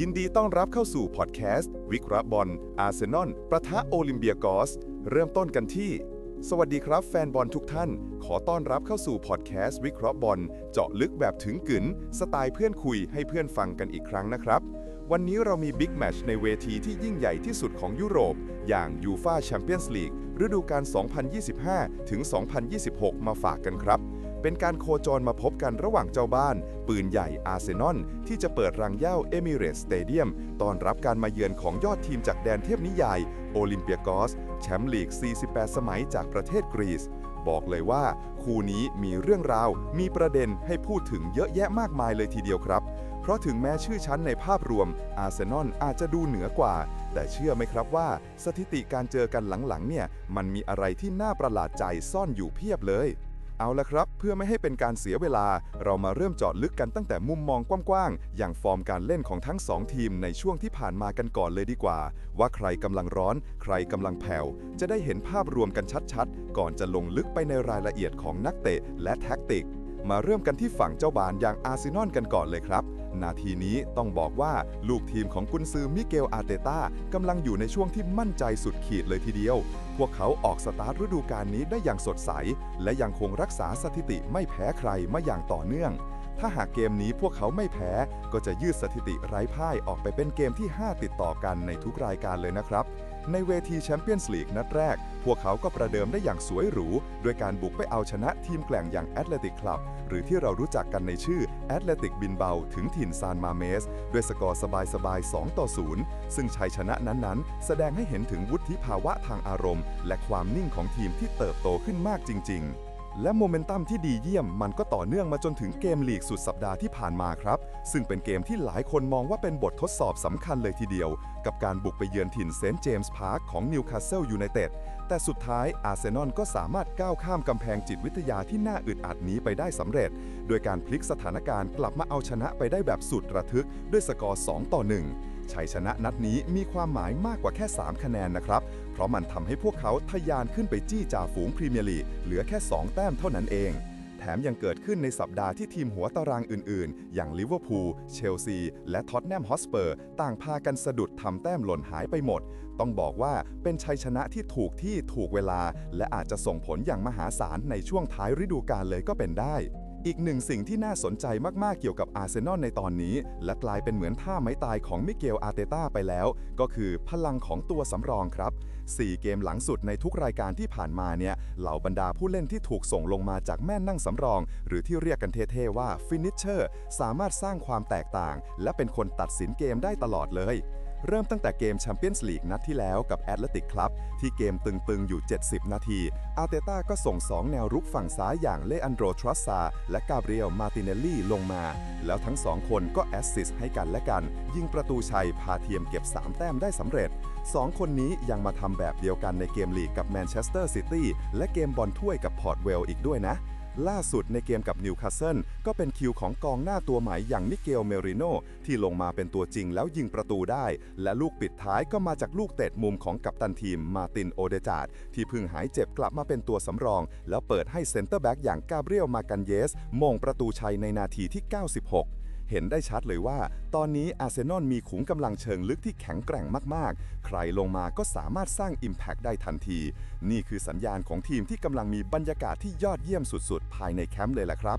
ยินดีต้อนรับเข้าสู่พอดแคสต์ วิเคราะห์บอลอาร์เซนอลประทะโอลิมเบียกอส เริ่มต้นกันที่ สวัสดีครับแฟนบอลทุกท่าน ขอต้อนรับเข้าสู่พอดแคสต์ วิเคราะห์บอลเจาะลึกแบบถึงกึ๋นสไตล์เพื่อนคุยให้เพื่อนฟังกันอีกครั้งนะครับ วันนี้เรามีบิ๊กแมช์ในเวทีที่ยิ่งใหญ่ที่สุดของยุโรป อย่างยูฟาแชมเปี้ยนส์ลีกฤดูกาล 2025 ถึง 2026 มาฝากกันครับ เป็นการโคจรมาพบกันระหว่างเจ้าบ้าน ปืนใหญ่อาร์เซนอลที่จะเปิดรังเย้าเอมิเรตสเตเดียมตอนรับการมาเยือนของยอดทีมจากแดนเทพนิยาย โอลิมเปียกอส แชมป์ลีก 48 สมัยจากประเทศกรีซบอกเลยว่า คู่นี้มีเรื่องราว มีประเด็นให้พูดถึงเยอะแยะมากมายเลยทีเดียวครับ เพราะถึงแม้ชื่อชั้นในภาพรวม อาร์เซนอลอาจจะดูเหนือกว่า แต่เชื่อไหมครับว่า สถิติการเจอกันหลังๆเนี่ย มันมีอะไรที่น่าประหลาดใจซ่อนอยู่เพียบเลย เอาละครับ เพื่อไม่ให้เป็นการเสียเวลา เรามาเริ่มเจาะลึกกันตั้งแต่มุมมองกว้างๆ อย่างฟอร์มการเล่นของทั้ง 2 ทีมในช่วงที่ผ่านมากันก่อนเลยดีกว่า ว่าใครกำลังร้อน ใครกำลังแผ่ว จะได้เห็นภาพรวมกันชัดๆ ก่อนจะลงลึกไปในรายละเอียดของนักเตะและแท็กติก มาเริ่มกันที่ฝั่งเจ้าบานอย่างอาร์เซนอลกันก่อนเลยครับ นาทีนี้ต้องบอกว่าลูกทีมของกุนซือมิเกลอารเตต้ากำลังอยู่ในช่วงที่มั่นใจสุดขีดเลยทีเดียว พวกเขาออกสตาร์ทฤดูกาลนี้ได้อย่างสดใส และยังคงรักษาสถิติไม่แพ้ใครมาอย่างต่อเนื่อง ถ้าหากเกมนี้พวกเขาไม่แพ้ ก็จะยืดสถิติไร้พ่ายออกไปเป็นเกมที่ 5 ติดต่อกันในทุกรายการเลยนะครับ ในเวทีแชมเปี้ยนส์ลีกนัดแรก พวกเขาก็ประเดิมได้อย่างสวยหรู ด้วยการบุกไปเอาชนะทีมแกล่งอย่างแอตเลติกคลับ หรือที่เรารู้จักกันในชื่อแอตเลติกบินเบาถึงถิ่นซานมาเมส ด้วยสกอร์สบายๆ 2 ต่อ 0 ซึ่งชัยชนะนั้นๆ แสดงให้เห็นถึงวุฒิภาวะทางอารมณ์ และความนิ่งของทีมที่เติบโตขึ้นมากจริง ๆและโมเมนตัมที่ดีเยี่ยมมันก็ต่อเนื่องมาจนถึงเกมลีกสุดสัปดาห์ที่ผ่านมาครับ ซึ่งเป็นเกมที่หลายคนมองว่าเป็นบททดสอบสำคัญเลยทีเดียว กับการบุกไปเยือนถิ่นเซนต์เจมส์พาร์คของนิวคาสเซิลยูไนเต็ดแต่สุดท้ายอาร์เซนอลก็สามารถก้าวข้ามกำแพงจิตวิทยาที่น่าอึดอัดนี้ไปได้สำเร็จ โดยการพลิกสถานการณ์กลับมาเอาชนะไปได้แบบสุดระทึกด้วยสกอร์ 2 ต่อ 1 ชัยชนะนัดนี้มีความหมายมากกว่าแค่ 3 คะแนนนะครับ เพราะมันทำให้พวกเขาทะยานขึ้นไปจี้จ่าฝูงพรีเมียร์ลีกเหลือแค่ 2 แต้มเท่านั้นเอง ถมยังเกิดขึ้นในสัปดาห์ที่ทีมหัวตารางอื่นๆ อย่างลิเวอร์พูล เชลซี และท็อตแนมฮอสเปอร์ ต่างพากันสะดุดทำแต้มหล่นหายไปหมด ต้องบอกว่าเป็นชัยชนะที่ถูกที่ถูกเวลา และอาจจะส่งผลอย่างมหาศาลในช่วงท้ายฤดูกาลเลยก็เป็นได้ อีกหนึ่งสิ่งที่น่าสนใจมากๆเกี่ยวกับอาร์เซนอลในตอนนี้ และกลายเป็นเหมือนท่าไม้ตายของมิเกลอาร์เตต้าไปแล้ว ก็คือพลังของตัวสำรองครับ 4 เกมหลังสุดในทุกรายการที่ผ่านมาเนี่ยเหล่าบรรดาผู้เล่นที่ถูกส่งลงมาจากแม่นั่งสำรอง หรือที่เรียกกันเท่ๆว่าฟินิชเชอร์สามารถสร้างความแตกต่าง และเป็นคนตัดสินเกมได้ตลอดเลย เริ่มตั้งแต่เกมแชมเปี้ยนส์ลีกนัดที่แล้วกับแอตเลติกคลับ ที่เกมตึงๆอยู่ 70 นาที อาร์เตต้าก็ส่ง 2 แนวรุกฝั่งซ้ายอย่างเลอันโดรทรัสซา และกาเบรียลมาติเนลลี่ลงมา แล้วทั้ง2คนก็แอสซิสต์ให้กันและกัน ยิงประตูชัยพาทีมเก็บ 3 แต้มได้สำเร็จ 2 คนนี้ยังมาทำแบบเดียวกันในเกมลีกกับแมนเชสเตอร์ซิตี้และเกมบอลถ้วยกับพอร์ตเวลอีกด้วยนะ ล่าสุดในเกมกับนิวคาสเซิลก็เป็นคิวของกองหน้าตัวใหม่อย่างมิเกลเมริโนที่ลงมาเป็นตัวจริงแล้วยิงประตูได้ และลูกปิดท้ายก็มาจากลูกเตะมุมของกัปตันทีมมาตินโอเดจาดที่เพิ่งหายเจ็บกลับมาเป็นตัวสำรอง แล้วเปิดให้เซนเตอร์แบ็กอย่างกาเบรียลมากันเยสมงประตูชัยในนาทีที่ 96 เห็นได้ชัดเลยว่า ตอนนี้อาร์เซนอลมีขุมกำลังเชิงลึกที่แข็งแกร่งมากๆ ใครลงมาก็สามารถสร้าง Impact ได้ทันที นี่คือสัญญาณของทีมที่กำลังมีบรรยากาศที่ยอดเยี่ยมสุดๆ ภายในแคมป์เลยล่ะครับ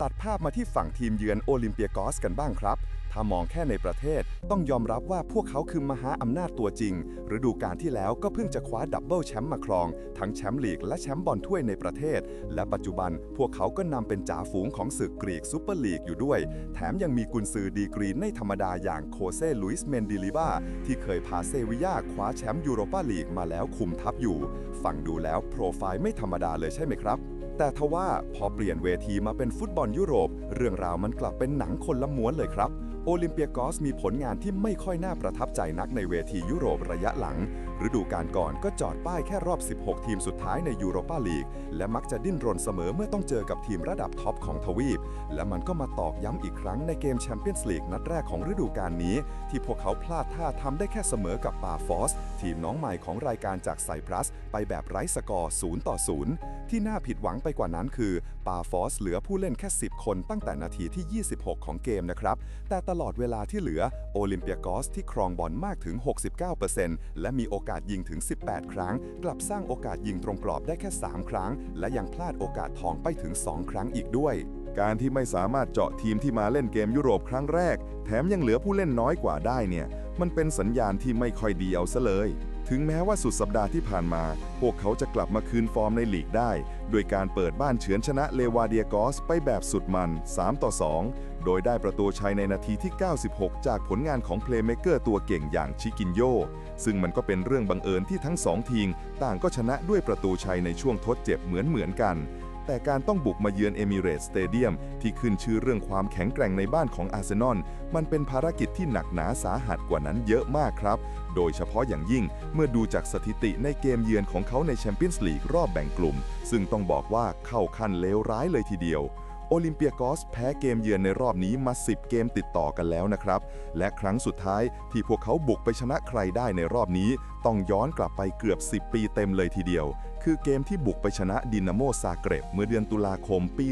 ตัดภาพมาที่ฝั่งทีมเยือนโอลิมเปียกอสกันบ้างครับ ถ้ามองแค่ในประเทศ ต้องยอมรับว่าพวกเขาคือมหาอำนาจตัวจริง ฤดูกาลที่แล้วก็เพิ่งจะคว้าดับเบิลแชมป์มาครอง ทั้งแชมป์ลีกและแชมป์บอลถ้วยในประเทศ และปัจจุบันพวกเขาก็นำเป็นจ่าฝูงของศึกกรีกซูเปอร์ลีกอยู่ด้วย แถมยังมีกุนซือดีกรีไม่ธรรมดาอย่างโคเซ่ลุยส์เมนดิลิบาที่เคยพาเซวิยาคว้าแชมป์ยูโรปาลีกมาแล้วคุมทัพอยู่ ฟังดูแล้วโปรไฟล์ไม่ธรรมดาเลยใช่ไหมครับแต่ทว่าพอเปลี่ยนเวทีมาเป็นฟุตบอลยุโรป เรื่องราวมันกลับเป็นหนังคนละม้วนเลยครับ โอลิมเปียกอสมีผลงานที่ไม่ค่อยน่าประทับใจนักในเวทียุโรประยะหลัง ฤดูกาลก่อนก็จอดป้ายแค่รอบ 16 ทีมสุดท้ายในยูโรปาลีก และมักจะดิ้นรนเสมอเมื่อต้องเจอกับทีมระดับท็อปของทวีป และมันก็มาตอกย้ำอีกครั้งในเกมแชมเปี้ยนส์ลีกนัดแรกของฤดูกาลนี้ ที่พวกเขาพลาดท่าทำได้แค่เสมอกับปาฟอส ทีมน้องใหม่ของรายการจากไซปรัส ไปแบบไร้สกอร์ 0 ต่อ 0 ที่น่าผิดหวังไปกว่านั้นคือปาฟอสเหลือผู้เล่นแค่ 10 คนตั้งแต่นาทีที่ 26 ของเกมนะครับแต่ตลอดเวลาที่เหลือ โอลิมเปียกอสที่ครองบอลมากถึง 69%และมีโอกาสยิงถึง 18 ครั้ง กลับสร้างโอกาสยิงตรงกรอบได้แค่ 3 ครั้ง และยังพลาดโอกาสทองไปถึง 2 ครั้งอีกด้วยการที่ไม่สามารถเจาะทีมที่มาเล่นเกมยุโรปครั้งแรก แถมยังเหลือผู้เล่นน้อยกว่าได้เนี่ย มันเป็นสัญญาณที่ไม่ค่อยดีเอาซะเลย ถึงแม้ว่าสุดสัปดาห์ที่ผ่านมา พวกเขาจะกลับมาคืนฟอร์มในลีกได้ โดยการเปิดบ้านเฉือนชนะเลวาเดียกอสไปแบบสุดมัน 3 ต่อ 2 โดยได้ประตูชัยในนาทีที่ 96 จากผลงานของเพลย์เมเกอร์ตัวเก่งอย่างชิกินโย ซึ่งมันก็เป็นเรื่องบังเอิญที่ทั้งสองทีม ต่างก็ชนะด้วยประตูชัยในช่วงทดเจ็บเหมือนเหมือนกัน แต่การต้องบุกมาเยือนเอมิเรตสเตเดียมที่ขึ้นชื่อเรื่องความแข็งแกร่งในบ้านของอาร์เซนอลมันเป็นภารกิจที่หนักหนาสาหัสกว่านั้นเยอะมากครับ โดยเฉพาะอย่างยิ่งเมื่อดูจากสถิติในเกมเยือนของเขาในแชมเปี้ยนส์ลีกรอบแบ่งกลุ่ม ซึ่งต้องบอกว่าเข้าขั้นเลวร้ายเลยทีเดียว โอลิมเปียกอสแพ้เกมเยือนในรอบนี้มา 10 เกมติดต่อกันแล้วนะครับ และครั้งสุดท้ายที่พวกเขาบุกไปชนะใครได้ในรอบนี้ ต้องย้อนกลับไปเกือบ 10 ปีเต็มเลยทีเดียว คือเกมที่บุกไปชนะดินาโมซาเกร็บเมื่อเดือนตุลาคมปี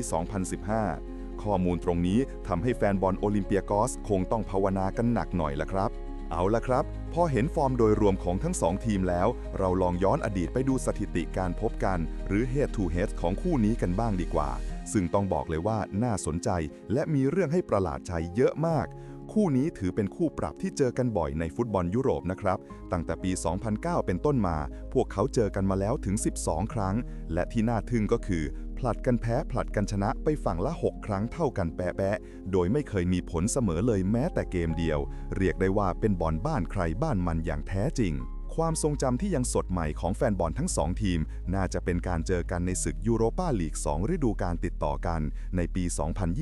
2015 ข้อมูลตรงนี้ทำให้แฟนบอลโอลิมเปียกอสคงต้องภาวนากันหนักหน่อยละครับเอาละครับ พอเห็นฟอร์มโดยรวมของทั้งสองทีมแล้ว เราลองย้อนอดีตไปดูสถิติการพบกัน หรือ head to head ของคู่นี้กันบ้างดีกว่า ซึ่งต้องบอกเลยว่าน่าสนใจและมีเรื่องให้ประหลาดใจเยอะมาก คู่นี้ถือเป็นคู่ปรับที่เจอกันบ่อยในฟุตบอลยุโรปนะครับ ตั้งแต่ปี 2009 เป็นต้นมา พวกเขาเจอกันมาแล้วถึง 12 ครั้ง และที่น่าทึ่งก็คือ ผลัดกันแพ้ผลัดกันชนะไปฝั่งละ 6 ครั้งเท่ากันแปะๆโดยไม่เคยมีผลเสมอเลยแม้แต่เกมเดียว เรียกได้ว่าเป็นบอลบ้านใครบ้านมันอย่างแท้จริง ความทรงจำที่ยังสดใหม่ของแฟนบอลทั้งสองทีม น่าจะเป็นการเจอกันในศึกยูโรปาลีก 2 ฤดูกาลติดต่อกันในปี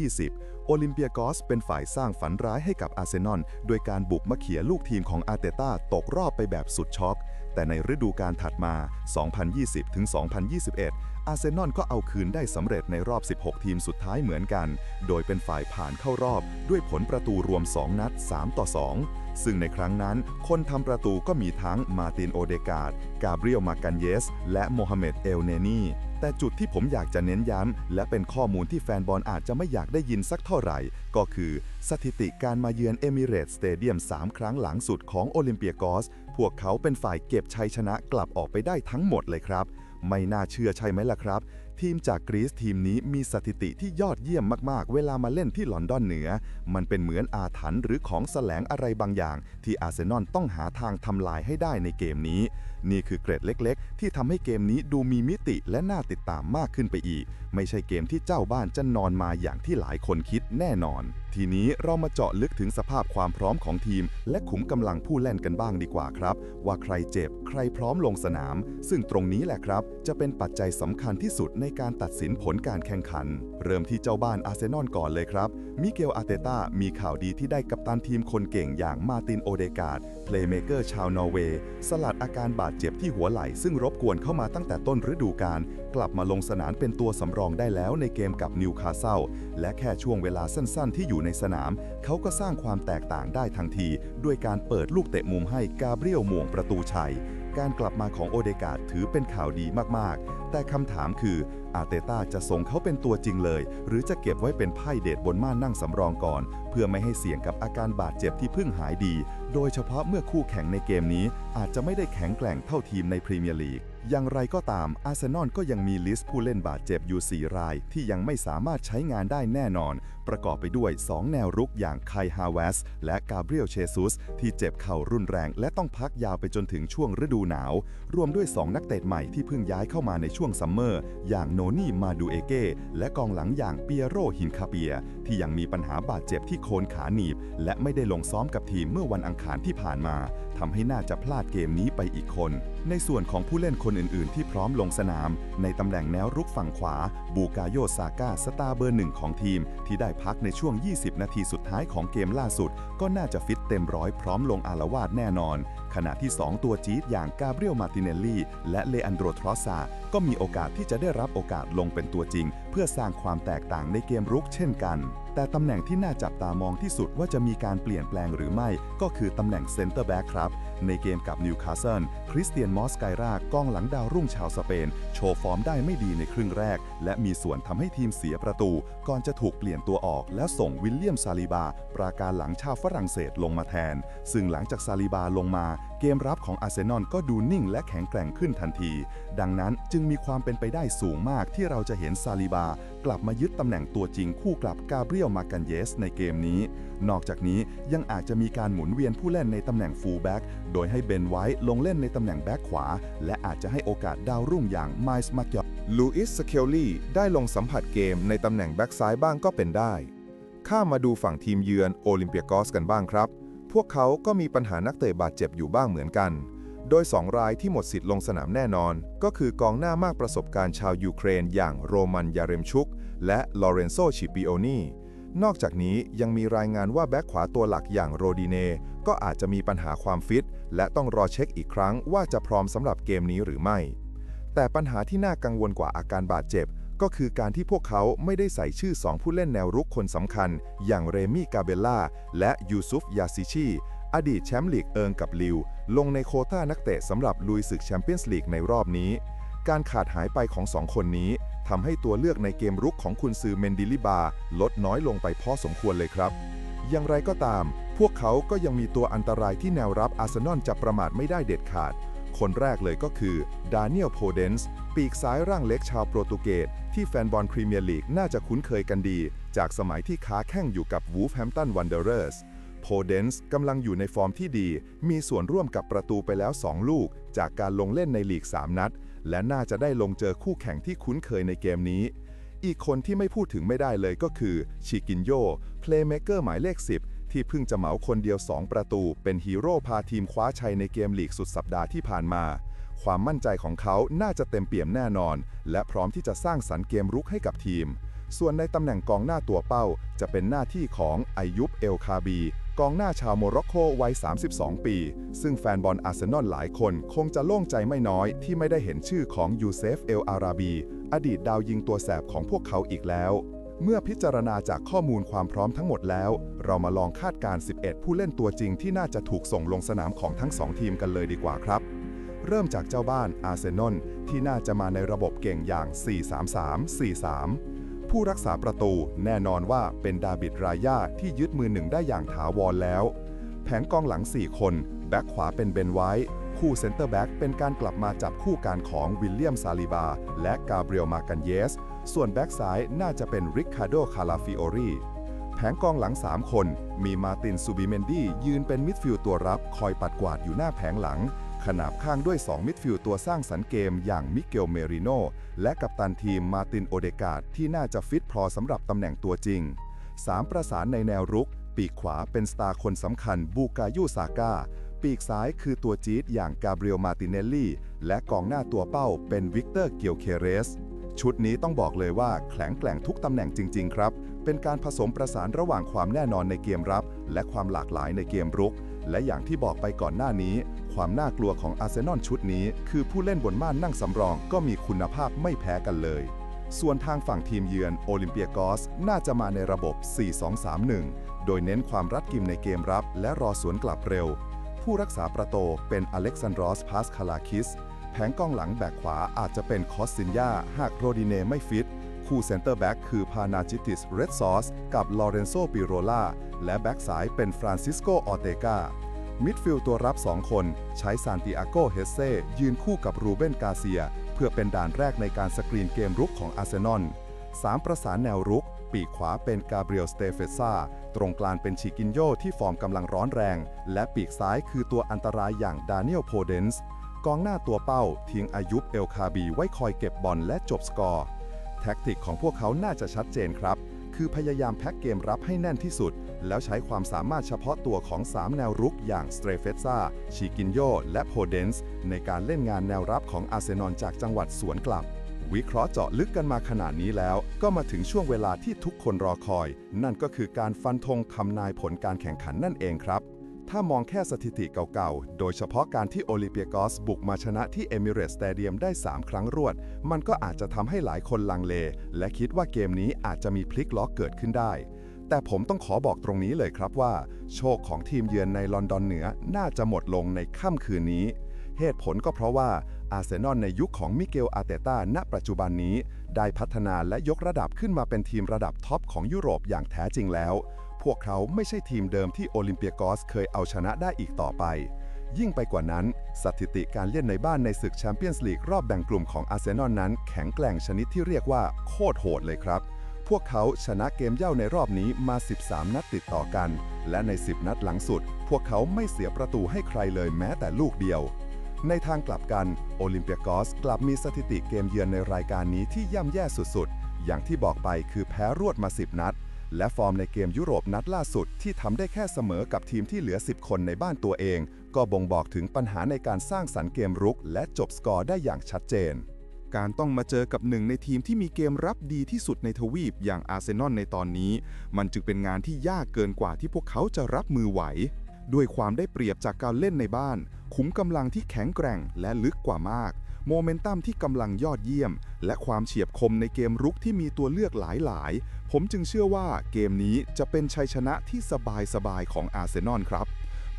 2020 โอลิมเปียกอสเป็นฝ่ายสร้างฝันร้ายให้กับอาร์เซนอลโดยการบุกมาเขี่ยลูกทีมของอาร์เตต้าตกรอบไปแบบสุดช็อก แต่ในฤดูกาลถัดมา 2020-2021 อาร์เซนอลก็เอาคืนได้สำเร็จในรอบ 16 ทีมสุดท้ายเหมือนกัน โดยเป็นฝ่ายผ่านเข้ารอบด้วยผลประตูรวม 2 นัด 3 ต่อ 2 ซึ่งในครั้งนั้น คนทำประตูก็มีทั้งมาตินโอเดกาด กาเบรียลมากันเยส และโมฮัมเหม็ดเอลเนนีแต่จุดที่ผมอยากจะเน้นย้ำ และเป็นข้อมูลที่แฟนบอลอาจจะไม่อยากได้ยินสักเท่าไหร่ ก็คือสถิติการมาเยือนเอมิเรตสเตเดียม 3 ครั้งหลังสุดของโอลิมเปียกอส พวกเขาเป็นฝ่ายเก็บชัยชนะกลับออกไปได้ทั้งหมดเลยครับ ไม่น่าเชื่อใช่ไหมล่ะครับ ทีมจากกรีซทีมนี้มีสถิติที่ยอดเยี่ยมมากๆ เวลามาเล่นที่ลอนดอนเหนือ มันเป็นเหมือนอาถรรพ์หรือของแสลงอะไรบางอย่าง ที่อาร์เซนอลต้องหาทางทำลายให้ได้ในเกมนี้ นี่คือเกร็ดเล็กๆ ที่ทำให้เกมนี้ดูมีมิติและน่าติดตามมากขึ้นไปอีก ไม่ใช่เกมที่เจ้าบ้านจะนอนมาอย่างที่หลายคนคิดแน่นอน ทีนี้เรามาเจาะลึกถึงสภาพความพร้อมของทีม และขุมกำลังผู้เล่นกันบ้างดีกว่าครับ ว่าใครเจ็บ ใครพร้อมลงสนาม ซึ่งตรงนี้แหละครับ จะเป็นปัจจัยสำคัญที่สุดในการตัดสินผลการแข่งขัน เริ่มที่เจ้าบ้านอาร์เซนอลก่อนเลยครับ มิเกลอาเตต้ามีข่าวดีที่ได้กัปตันทีมคนเก่งอย่างมาตินโอเดกาดเพลย์เมเกอร์ชาวนอร์เวย์ สลัดอาการบาดเจ็บที่หัวไหล่ซึ่งรบกวนเข้ามาตั้งแต่ต้นฤดูกาลกลับมาลงสนามเป็นตัวสำรองได้แล้วในเกมกับนิวคาสเซิลและแค่ช่วงเวลาสั้นๆ ที่อยู่ในสนาม เขาก็สร้างความแตกต่างได้ทันที ด้วยการเปิดลูกเตะมุมให้กาเบรียลหม่วงประตูชัย การกลับมาของโอเดกาดถือเป็นข่าวดีมากๆ แต่คำถามคืออาเตต้าจะส่งเขาเป็นตัวจริงเลย หรือจะเก็บไว้เป็นไพ่เดทบนม่านนั่งสำรองก่อน เพื่อไม่ให้เสี่ยงกับอาการบาดเจ็บที่เพิ่งหายดี โดยเฉพาะเมื่อคู่แข่งในเกมนี้อาจจะไม่ได้แข็งแกร่งเท่าทีมในพรีเมียร์ลีก อย่างไรก็ตาม อาร์เซนอลก็ยังมีลิสต์ผู้เล่นบาดเจ็บอยู่ 4 ราย ที่ยังไม่สามารถใช้งานได้แน่นอน ประกอบไปด้วย 2 แนวรุกอย่างไคฮาวเวสและกาเบรียลเชซุส ที่เจ็บเข่ารุนแรง และต้องพักยาวไปจนถึงช่วงฤดูหนาว รวมด้วย 2 นักเตะใหม่ที่เพิ่งย้ายเข้ามาในช่วงซัมเมอร์ อย่างโนนี่มาดูเอเก้และกองหลังอย่างเปียโรหินคาเปีย ที่ยังมีปัญหาบาดเจ็บที่โคนขาหนีบ และไม่ได้ลงซ้อมกับทีมเมื่อวันอังคารที่ผ่านมา ทำให้น่าจะพลาดเกมนี้ไปอีกคน ในส่วนของผู้เล่นคนอื่น ๆ ที่พร้อมลงสนาม ในตำแหน่งแนวรุกฝั่งขวา บูกาโยซาก้าสตาร์เบอร์หนึ่งของทีม ที่ได้พักในช่วง 20 นาทีสุดท้ายของเกมล่าสุด ก็น่าจะฟิตเต็มร้อยพร้อมลงอารวาสแน่นอนขณะที่ 2 ตัวจี๊ดอย่างกาเบรียลมาติเนลลี่และเลอันโดรทรอสซาก็มีโอกาสที่จะได้รับโอกาสลงเป็นตัวจริง เพื่อสร้างความแตกต่างในเกมรุกเช่นกัน แต่ตำแหน่งที่น่าจับตามองที่สุดว่าจะมีการเปลี่ยนแปลงหรือไม่ ก็คือตำแหน่งเซนเตอร์แบ็กครับ ในเกมกับนิวคาสเซิลคริสเตียนมอสไกรากองหลังดาวรุ่งชาวสเปน โชว์ฟอร์มได้ไม่ดีในครึ่งแรก และมีส่วนทำให้ทีมเสียประตู ก่อนจะถูกเปลี่ยนตัวออก แล้วส่งวิลเลียมซาลิบา ปราการหลังชาวฝรั่งเศสลงมาแทน ซึ่งหลังจากซาลิบาลงมาเกมรับของอาร์เซนอลก็ดูนิ่งและแข็งแกร่งขึ้นทันที ดังนั้นจึงมีความเป็นไปได้สูงมากที่เราจะเห็นซาลิบา กลับมายึดตำแหน่งตัวจริงคู่กับกาเบรียลมากันเยสในเกมนี้ นอกจากนี้ยังอาจจะมีการหมุนเวียนผู้เล่นในตำแหน่งฟูลแบ็กโดยให้เบนไว้ลงเล่นในตำแหน่งแบ็กขวา และอาจจะให้โอกาสดาวรุ่งอย่างไมส์มักยอลูอิสสเคลลี่ได้ลงสัมผัสเกมในตำแหน่งแบ็กซ้ายบ้างก็เป็นได้ ข้ามมาดูฝั่งทีมเยือนโอลิมเปียกอสกันบ้างครับ พวกเขาก็มีปัญหานักเตะบาดเจ็บอยู่บ้างเหมือนกัน โดย 2 รายที่หมดสิทธิ์ลงสนามแน่นอน ก็คือกองหน้ามากประสบการณ์ชาวยูเครนอย่างโรมันยาเรมชุก และลอเรนโซชิปิโอนีนอกจากนี้ยังมีรายงานว่าแบ็กขวาตัวหลักอย่างโรดิเน ก็อาจจะมีปัญหาความฟิต และต้องรอเช็คอีกครั้งว่าจะพร้อมสำหรับเกมนี้หรือไม่ แต่ปัญหาที่น่ากังวลกว่าอาการบาดเจ็บ ก็คือการที่พวกเขาไม่ได้ใส่ชื่อ 2 ผู้เล่นแนวรุกคนสำคัญ อย่างเรมี่กาเบล่าและยูซุฟยาซิชีอดีตแชมป์ลีกเอิงกับลิว ลงในโคต้านักเตะสำหรับลุยศึกแชมเปี้ยนส์ลีกในรอบนี้ การขาดหายไปของสองคนนี้ทำให้ตัวเลือกในเกมรุกของคุณซือเมนดิลิบา ลดน้อยลงไปพอสมควรเลยครับ อย่างไรก็ตาม พวกเขาก็ยังมีตัวอันตรายที่แนวรับอาร์เซนอลจะประมาทไม่ได้เด็ดขาด คนแรกเลยก็คือดานิเอลโพเดนส์ปีกซ้ายร่างเล็กชาวโปรตุเกสที่แฟนบอลพรีเมียร์ลีกน่าจะคุ้นเคยกันดี จากสมัยที่ค้าแข่งอยู่กับวูฟแฮมตันวันเดอร์เรสโพเดนส์กำลังอยู่ในฟอร์มที่ดี มีส่วนร่วมกับประตูไปแล้ว 2 ลูก จากการลงเล่นในลีก 3 นัด และน่าจะได้ลงเจอคู่แข่งที่คุ้นเคยในเกมนี้ อีกคนที่ไม่พูดถึงไม่ได้เลยก็คือชิกินโยเพลย์เมเกอร์หมายเลข 10 ที่เพิ่งจะเหมาคนเดียว 2 ประตู เป็นฮีโร่พาทีมคว้าชัยในเกมลีกสุดสัปดาห์ที่ผ่านมา ความมั่นใจของเขาน่าจะเต็มเปี่ยมแน่นอน และพร้อมที่จะสร้างสรรค์เกมรุกให้กับทีม ส่วนในตำแหน่งกองหน้าตัวเป้า จะเป็นหน้าที่ของอายุบเอลคาบี กองหน้าชาวโมร็อกโกวัย 32 ปี ซึ่งแฟนบอลอาร์เซนอลหลายคนคงจะโล่งใจไม่น้อย ที่ไม่ได้เห็นชื่อของยูเซฟเอลอาราบี อดีตดาวยิงตัวแสบของพวกเขาอีกแล้ว เมื่อพิจารณาจากข้อมูลความพร้อมทั้งหมดแล้ว เรามาลองคาดการณ์11 ผู้เล่นตัวจริงที่น่าจะถูกส่งลงสนามของทั้ง 2 ทีมกันเลยดีกว่าครับ เริ่มจากเจ้าบ้านอาร์เซนอลที่น่าจะมาในระบบเก่งอย่าง 4-3-3-4-3 ผู้รักษาประตูแน่นอนว่าเป็นดาบิดรายาที่ยึดมือหนึ่งได้อย่างถาวรแล้ว แผงกองหลัง 4 คน แบ็คขวาเป็นเบนไวท์คู่เซนเตอร์แบ็กเป็นการกลับมาจับคู่การของวิลเลียมซาลิบา และกาเบรียลมากันเยส ส่วนแบ็กซ้ายน่าจะเป็นริคาโด คาลาฟิโอรีแผงกองหลัง 3 คน มีมาตินซูบิเมนดี้ยืนเป็นมิดฟิลด์ตัวรับคอยปัดกวาดอยู่หน้าแผงหลัง ขนาบข้างด้วย 2 มิดฟิลด์ตัวสร้างสรรค์เกมอย่างมิเกลเมริโนและกัปตันทีมมาตินโอเดกาดที่น่าจะฟิตพอสำหรับตำแหน่งตัวจริง 3 ประสานในแนวรุก ปีกขวาเป็นสตาร์คนสำคัญบูกายูซาก้าปีกซ้ายคือตัวจี๊ดอย่างกาเบรียลมาติเนลลี่ และกองหน้าตัวเป้าเป็นวิกเตอร์เกียวเคเรส ชุดนี้ต้องบอกเลยว่าแข็งแกร่งทุกตำแหน่งจริง ๆ ครับ เป็นการผสมประสานระหว่างความแน่นอนในเกมรับ และความหลากหลายในเกมรุก และอย่างที่บอกไปก่อนหน้านี้ ความน่ากลัวของอาร์เซนอลชุดนี้ คือผู้เล่นบนม่านนั่งสำรองก็มีคุณภาพไม่แพ้กันเลย ส่วนทางฝั่งทีมเยือนโอลิมเปียกอสน่าจะมาในระบบ 4-2-3-1 โดยเน้นความรัดกิมในเกมรับ และรอสวนกลับเร็ว ผู้รักษาประตูเป็นอเล็กซานดรอสพาสคาลาคิส ผงกองหลังแบกขวาอาจจะเป็นคอสซินยาหากโรดิเนไม่ฟิต คู่เซนเตอร์แบ็กคือพานาจิติสเรดซอสกับลอเรนโซปิโรล่าและแบ็กซ้ายเป็นฟรานซิสโกออเตกามิดฟิลด์ตัวรับ 2 คนใช้ซานติอาโกเฮเซยืนคู่กับรูเบนกาเซีย เพื่อเป็นด่านแรกในการสกรีนเกมรุกของอาร์เซนอล3ประสานแนวรุก ปีกขวาเป็นกาเบรียลสเตเฟซ่าตรงกลางเป็นชิกินโยที่ฟอร์มกำลังร้อนแรง และปีกซ้ายคือตัวอันตรายอย่างดานิเอลโพเดนส์ กองหน้าตัวเป้าทิ้งอายุบเอลคาบีไว้คอยเก็บบอลและจบสกอร์ แท็กติกของพวกเขาน่าจะชัดเจนครับ คือพยายามแพ็กเกมรับให้แน่นที่สุด แล้วใช้ความสามารถเฉพาะตัวของ 3 แนวรุกอย่างสเตรเฟซ่าชิกินโย และโพเดนส์ในการเล่นงานแนวรับของอาร์เซนอลจากจังหวัดสวนกลับ วิเคราะห์เจาะลึกกันมาขนาดนี้แล้ว ก็มาถึงช่วงเวลาที่ทุกคนรอคอย นั่นก็คือการฟันธงทำนายผลการแข่งขันนั่นเองครับ ถ้ามองแค่สถิติเก่าๆ โดยเฉพาะการที่โอลิเปียกอสบุกมาชนะที่เอมิเรตสเตเดียมได้ 3 ครั้งรวด มันก็อาจจะทำให้หลายคนลังเล และคิดว่าเกมนี้อาจจะมีพลิกล็อกเกิดขึ้นได้ แต่ผมต้องขอบอกตรงนี้เลยครับว่า โชคของทีมเยือนในลอนดอนเหนือน่าจะหมดลงในค่ำคืนนี้ เหตุผลก็เพราะว่าอาร์เซนอลในยุคของมิเกลอาเตต้าณปัจจุบันนี้ ได้พัฒนาและยกระดับขึ้นมาเป็นทีมระดับท็อปของยุโรปอย่างแท้จริงแล้ว พวกเขาไม่ใช่ทีมเดิมที่โอลิมเปียกอสเคยเอาชนะได้อีกต่อไป ยิ่งไปกว่านั้น สถิติการเล่นในบ้านในศึกแชมเปี้ยนส์ลีกรอบแบ่งกลุ่มของอาร์เซนอลนั้น แข็งแกร่งชนิดที่เรียกว่าโคตรโหดเลยครับพวกเขาชนะเกมเย่าในรอบนี้มา 13 นัดติดต่อกัน และใน 10 นัดหลังสุด พวกเขาไม่เสียประตูให้ใครเลยแม้แต่ลูกเดียว ในทางกลับกัน โอลิมเปียกอสกลับมีสถิติเกมเยือนในรายการนี้ที่ย่ำแย่สุดๆ อย่างที่บอกไปคือแพ้รวดมา 10 นัด และฟอร์มในเกมยุโรปนัดล่าสุดที่ทำได้แค่เสมอกับทีมที่เหลือ 10 คนในบ้านตัวเอง ก็บ่งบอกถึงปัญหาในการสร้างสรรค์เกมรุก และจบสกอร์ได้อย่างชัดเจน การต้องมาเจอกับหนึ่งในทีมที่มีเกมรับดีที่สุดในทวีปอย่างอาร์เซนอลในตอนนี้ มันจึงเป็นงานที่ยากเกินกว่าที่พวกเขาจะรับมือไหว ด้วยความได้เปรียบจากการเล่นในบ้าน ขุมกำลังที่แข็งแกร่งและลึกกว่ามากโมเมนตัมที่กำลังยอดเยี่ยม และความเฉียบคมในเกมรุกที่มีตัวเลือกหลายๆ ผมจึงเชื่อว่าเกมนี้จะเป็นชัยชนะที่สบายๆของอาร์เซนอลครับ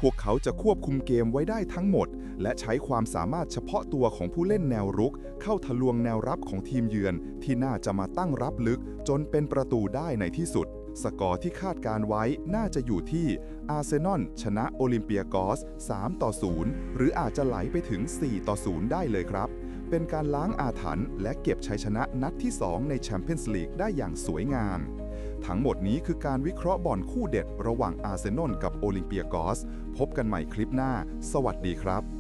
พวกเขาจะควบคุมเกมไว้ได้ทั้งหมด และใช้ความสามารถเฉพาะตัวของผู้เล่นแนวรุก เข้าทะลวงแนวรับของทีมเยือน ที่น่าจะมาตั้งรับลึก จนเป็นประตูได้ในที่สุด สกอร์ที่คาดการไว้น่าจะอยู่ที่อาร์เซนอลชนะโอลิมเปียกอส 3 ต่อ 0 หรืออาจจะไหลไปถึง 4 ต่อ 0 ได้เลยครับ เป็นการล้างอาถรรพ์และเก็บชัยชนะนัดที่ 2 ในแชมเปี้ยนส์ลีกได้อย่างสวยงาม ทั้งหมดนี้คือการวิเคราะห์บอลคู่เด็ด ระหว่างอาร์เซนอลกับโอลิมเปียกอส พบกันใหม่คลิปหน้า สวัสดีครับ